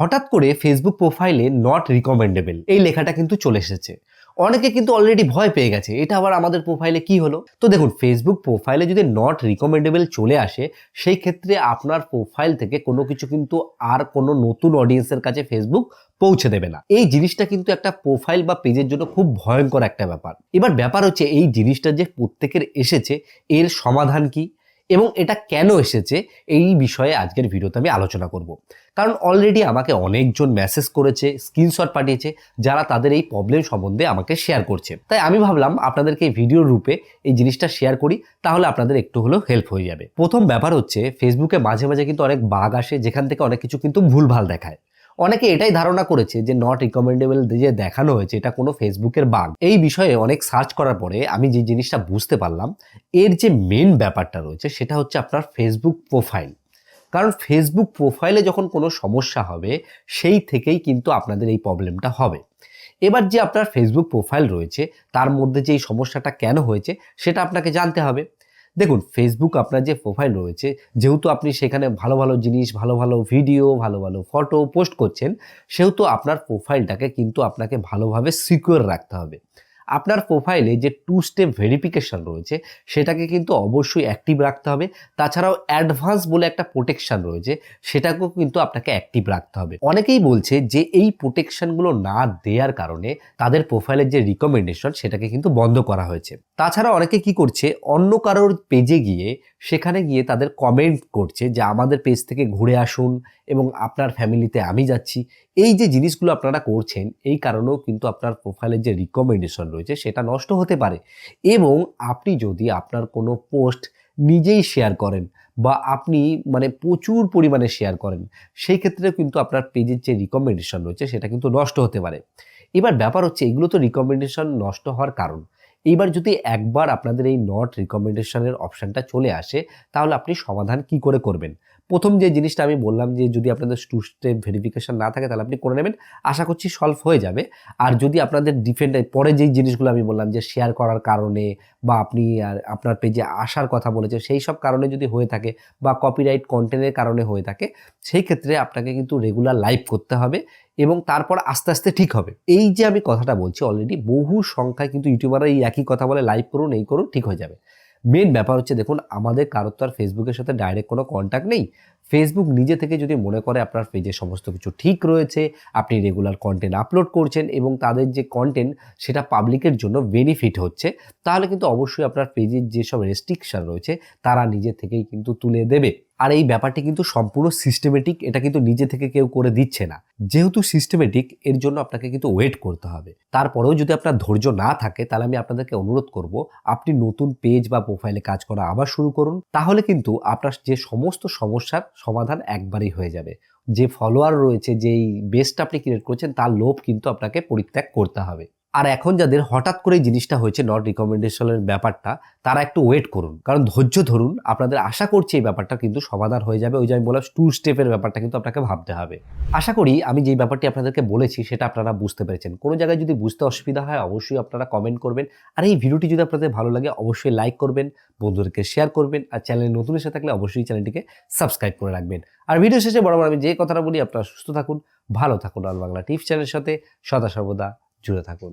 হঠাৎ করে ফেসবুক প্রোফাইলে নট রিকমেন্ডেবল এই লেখাটা কিন্তু চলে এসেছে। অনেকে কিন্তু অলরেডি ভয় পেয়ে গেছে, এটা আবার আমাদের প্রোফাইলে কি হলো? তো দেখুন ফেসবুক প্রোফাইলে যদি নট রিকমেন্ডেবল চলে আসে, সেই ক্ষেত্রে আপনার প্রোফাইল থেকে কোনো কিছু কিন্তু আর কোনো নতুন অডিয়েন্সের কাছে ফেসবুক পৌঁছে দেবে না। এই জিনিসটা কিন্তু একটা প্রোফাইল বা পেজের জন্য খুব ভয়ঙ্কর একটা ব্যাপার। এবার ব্যাপার হচ্ছে, এই জিনিসটা যে প্রত্যেকের এসেছে, এর সমাধান কি? এবং এটা কেন এসেছে এই বিষয়ে আজকের ভিডিওতে আমি আলোচনা করব। কারণ অলরেডি আমাকে অনেকজন মেসেজ করেছে স্ক্রিনশট পাঠিয়েছে, যারা তাদের এই প্রবলেম সম্বন্ধে আমাকে শেয়ার করছে। তাই আমি ভাবলাম আপনাদেরকে এই ভিডিওর রূপে এই জিনিসটা শেয়ার করি, তাহলে আপনাদের একটু হলেও হেল্প হয়ে যাবে। প্রথম ব্যাপার হচ্ছে ফেসবুকে মাঝে মাঝে কিন্তু অনেক বাগ আসে, যেখান থেকে অনেক কিছু কিন্তু ভুলভাল দেখায়। অনেকে এটাই ধারণা করেছে যে নট রিকমেন্ডেবল যে দেখানো হয়েছে, এটা কোনো ফেসবুকের বাগ এই বিষয়ে অনেক সার্চ করার পরে আমি যে জিনিসটা বুঝতে পারলাম, এর যে মেন ব্যাপারটা রয়েছে সেটা হচ্ছে আপনার ফেসবুক প্রোফাইল কারণ ফেসবুক প্রোফাইলে যখন কোনো সমস্যা হবে, সেই থেকেই কিন্তু আপনাদের এই প্রবলেমটা হবে। এবার যে আপনার ফেসবুক প্রোফাইল রয়েছে, তার মধ্যে যে এই সমস্যাটা কেন হয়েছে, সেটা আপনাকে জানতে হবে। দেখুন ফেসবুক আপনার যে প্রোফাইল রয়েছে, যেহেতু আপনি সেখানে ভালো ভালো জিনিস, ভালো ভালো ভিডিও ভালো ভালো ফটো পোস্ট করছেন, সেহেতু আপনার প্রোফাইলটাকে কিন্তু আপনাকে ভালোভাবে সিকিউর রাখতে হবে। আপনার প্রোফাইলে যে টু স্টেপ ভেরিফিকেশন রয়েছে, সেটাকে কিন্তু অবশ্যই অ্যাক্টিভ রাখতে হবে। তাছাড়াও অ্যাডভান্স বলে একটা প্রোটেকশন রয়েছে, সেটাকেও কিন্তু আপনাকে অ্যাক্টিভ রাখতে হবে। অনেকেই বলছে যে এই প্রোটেকশানগুলো না দেওয়ার কারণে তাদের প্রোফাইলের যে রিকমেন্ডেশন সেটাকে কিন্তু বন্ধ করা হয়েছে। তাছাড়া অনেকে কি করছে, অন্য কারোর পেজে গিয়ে সেখানে গিয়ে তাদের কমেন্ট করছে যে আমাদের পেজ থেকে ঘুরে আসুন এবং আপনার ফ্যামিলিতে আমি যাচ্ছি। এই যে জিনিসগুলো আপনারা করছেন, এই কারণেও কিন্তু আপনার প্রোফাইলের যে রিকমেন্ডেশন রয়েছে সেটা নষ্ট হতে পারে। এবং আপনি যদি আপনার কোনো পোস্ট নিজেই শেয়ার করেন বা আপনি মানে প্রচুর পরিমাণে শেয়ার করেন সেই ক্ষেত্রে কিন্তু আপনার পেজের যে রিকমেন্ডেশন রয়েছে সেটা কিন্তু নষ্ট হতে পারে। এবার ব্যাপার হচ্ছে, এগুলো তো রিকমেন্ডেশন নষ্ট হওয়ার কারণ। এইবার যদি একবার আপনাদের এই নট রিকমেন্ডেশনের অপশানটা চলে আসে, তাহলে আপনি সমাধান কি করে করবেন? প্রথম যে জিনিসটা আমি বললাম যে যদি আপনাদের টু স্টেপ ভেরিফিকেশন না থাকে, তাহলে আপনি করে নেবেন। আশা করছি সলভ হয়ে যাবে। আর যদি আপনাদের ডিফেন্ড পরে যেই জিনিসগুলো আমি বললাম যে শেয়ার করার কারণে বা আপনি আর আপনার পেজে আসার কথা বলেছে সেই সব কারণে যদি হয়ে থাকে বা কপিরাইট কন্টেন্টের কারণে হয়ে থাকে, সেই ক্ষেত্রে আপনাকে কিন্তু রেগুলার লাইভ করতে হবে এবং তারপর আস্তে আস্তে ঠিক হবে। এই যে আমি কথাটা বলছি অলরেডি বহু সংখ্যায় কিন্তু ইউটিউবাররা এই একই কথা বলে লাইভ করুন, এই করুন, ঠিক হয়ে যাবে। মেন ব্যাপার হচ্ছে দেখুন আমাদের কারোর তো আর ফেসবুকের সাথে ডাইরেক্ট কোনো কন্ট্যাক্ট নেই। ফেসবুক নিজে থেকে যদি মনে করে আপনার পেজে সমস্ত কিছু ঠিক রয়েছে, আপনি রেগুলার কন্টেন্ট আপলোড করছেন এবং তাদের যে কন্টেন্ট সেটা পাবলিকের জন্য বেনিফিট হচ্ছে, তাহলে কিন্তু অবশ্যই আপনার পেজের যেসব রেস্ট্রিকশন রয়েছে, তারা নিজে থেকেই কিন্তু তুলে দেবে। আর এই ব্যাপারটি কিন্তু সম্পূর্ণ সিস্টেমেটিক এটা কিন্তু নিজে থেকে কেউ করে দিচ্ছে না। যেহেতু সিস্টেমেটিক এর জন্য আপনাকে কিন্তু ওয়েট করতে হবে। তারপরেও যদি আপনার ধৈর্য না থাকে, তাহলে আমি আপনাদেরকে অনুরোধ করব, আপনি নতুন পেজ বা প্রোফাইলে কাজ করা আবার শুরু করুন। তাহলে কিন্তু আপনার যে সমস্ত সমস্যার সমাধান একবারই হয়ে যাবে। যে ফলোয়ার রয়েছে, যেই বেস্ট আপনি ক্রিয়েট করছেন, তার লোভ কিন্তু আপনাকে পরিত্যাগ করতে হবে। আর এখন যাদের হঠাৎ করে জিনিসটা হয়েছে নট রিকমেন্ডেশনের ব্যাপারটা, তারা একটু ওয়েট করুন। কারণ ধৈর্য ধরুন, আপনাদের আশা করছি এই ব্যাপারটা কিন্তু সমাধান হয়ে যাবে। ওই যে আমি বললাম টু স্টেপের ব্যাপারটা কিন্তু আপনাকে ভাবতে হবে। আশা করি আমি যেই ব্যাপারটি আপনাদেরকে বলেছি, সেটা আপনারা বুঝতে পেরেছেন। কোনো জায়গায় যদি বুঝতে অসুবিধা হয়, অবশ্যই আপনারা কমেন্ট করবেন। আর এই ভিডিওটি যদি আপনাদের ভালো লাগে, অবশ্যই লাইক করবেন, বন্ধুদেরকে শেয়ার করবেন, আর চ্যানেলে নতুন এসে থাকলে অবশ্যই চ্যানেলটিকে সাবস্ক্রাইব করে রাখবেন। আর ভিডিও শেষে বরাবর আমি যে কথাটা বলি, আপনারা সুস্থ থাকুন, ভালো থাকুন। আল বাংলা টিপস চ্যানেলের সাথে সদা সর্বদা জুড়ে থাকুন।